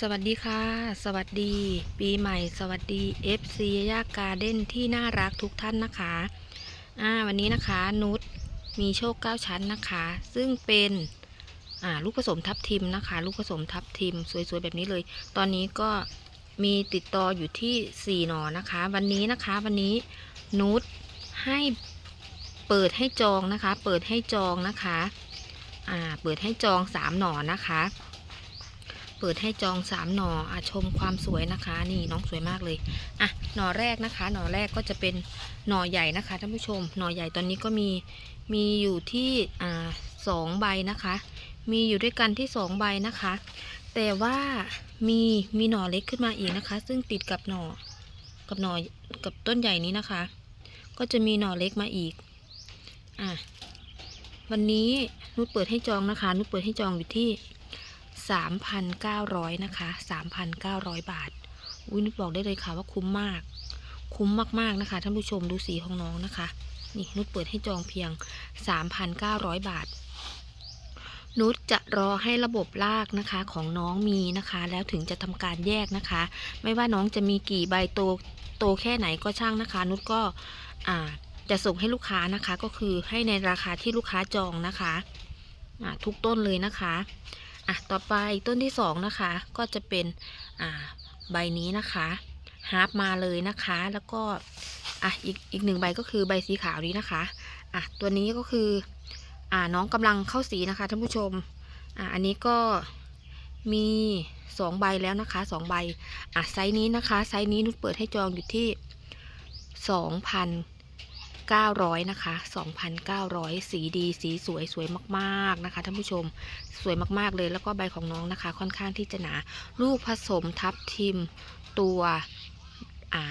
สวัสดีค่ะ สวัสดี ปีใหม่ สวัสดี FC ย่าการ์เด้นที่น่ารักทุกท่านนะคะ อ่า วันนี้นะคะ นุชมีโชคเก้าชั้นนะคะ ซึ่งเป็น อ่า ลูกผสมทับทิมนะคะ ลูกผสมทับทิม สวยๆ แบบนี้เลย ตอนนี้ก็มีติดต่ออยู่ที่ 4 หนอนะคะ วันนี้นะคะ วันนี้นุชให้เปิดให้จองนะคะ เปิดให้จองนะคะ อ่า เปิดให้จอง 3 หนอนะคะ เปิดให้จองสามหน่ออะชมความสวยนะคะ นี่น้องสวยมากเลยอะหน่อแรกนะคะ หน่อแรกก็จะเป็นหน่อใหญ่นะคะท่านผู้ชม หน่อใหญ่ตอนนี้ก็มีมีอยู่ที่อ่าสองใบนะคะ มีอยู่ด้วยกันที่สองใบนะคะ แต่ว่ามีมีหน่อเล็กขึ้นมาอีกนะคะ ซึ่งติดกับหน่อกับหน่อกับต้นใหญ่นี้นะคะ ก็จะมีหน่อเล็กมาอีกอะวันนี้นุชเปิดให้จองนะคะนุชเปิดให้จองอยู่ที่ 3,900 นะคะ 3,900 บาท อุ้ยนุชบอกได้เลยค่ะว่าคุ้มมาก คุ้มมากๆนะคะท่านผู้ชมดูสีของน้องนะคะ นี่นุชเปิดให้จองเพียง 3,900 บาท นุชจะรอให้ระบบลากนะคะของน้องมีนะคะ แล้วถึงจะทำการแยกนะคะ ไม่ว่าน้องจะมีกี่ใบโตโตแค่ไหนก็ช่างนะคะ นุชก็อ่าจะส่งให้ลูกค้านะคะก็คือให้ในราคาที่ลูกค้าจองนะคะทุกต้นเลยนะคะ อะต่อไปต้นที่สองนะคะก็จะเป็นอ่าใบนี้นะคะฮาร์ปมาเลยนะคะ แล้วก็อะอีกอีกหนึ่งใบก็คือใบสีขาวนี้นะคะอะตัวนี้ก็คืออ่าน้องกำลังเข้าสีนะคะท่านผู้ชมอะอันนี้ก็มีสองใบแล้วนะคะสองใบอะไซส์นี้นะคะไซส์นี้นุชเปิดให้จองอยู่ที่สองพัน เก้าร้อยนะคะสองพันเก้าร้อยสีดี สีสวย สวยมากๆนะคะท่านผู้ชม สวยมากๆเลย แล้วก็ใบของน้องนะคะ ค่อนข้างที่จะหนา ลูกผสมทับทิมตัวอ่า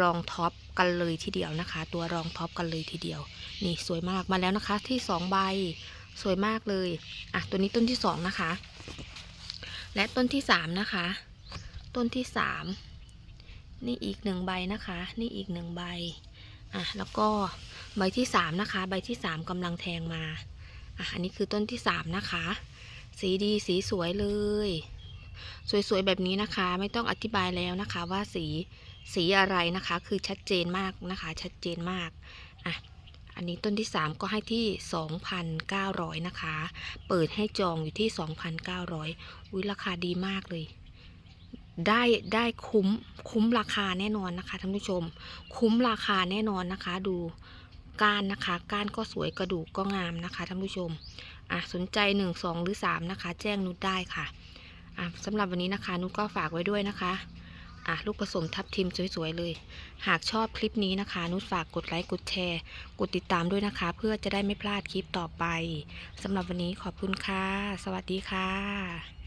รองท็อปกันเลยทีเดียวนะคะ ตัวรองท็อปกันเลยทีเดียว นี่สวยมาก มาแล้วนะคะ ที่สองใบ สวยมากเลย อะ ตัวนี้ต้นที่สองนะคะ และต้นที่สามนะคะ ต้นที่สามนี่อีกหนึ่งใบนะคะ นี่อีกหนึ่งใบ อะแล้วก็ใบที่สามนะคะ ใบที่สามกำลังแทงมาอะอันนี้คือต้นที่สามนะคะ สีดีสีสวยเลย สวยๆแบบนี้นะคะ ไม่ต้องอธิบายแล้วนะคะ ว่าสีสีอะไรนะคะ คือชัดเจนมากนะคะ ชัดเจนมากอะอันนี้ต้นที่ 3 ก็ให้ที่ 2,900 นะคะ เปิดให้จองอยู่ที่ 2,900อุ้ยราคาดีมากเลย ได้ได้คุ้มคุ้มราคาแน่นอนนะคะท่านผู้ชม คุ้มราคาแน่นอนนะคะ ดูก้านนะคะก้านก็สวยกระดูกก็งามนะคะท่านผู้ชมอะสนใจ1 2หรือ3นะคะ แจ้งนุชได้ค่ะอะสำหรับวันนี้นะคะ นุชก็ฝากไว้ด้วยนะคะอะลูกผสมทับทิมสวยๆเลย หากชอบคลิปนี้นะคะ นุชฝากกดไลค์กดแชร์ กดติดตามด้วยนะคะ เพื่อจะได้ไม่พลาดคลิปต่อไปสำหรับวันนี้ขอบคุณค่ะ สวัสดีค่ะ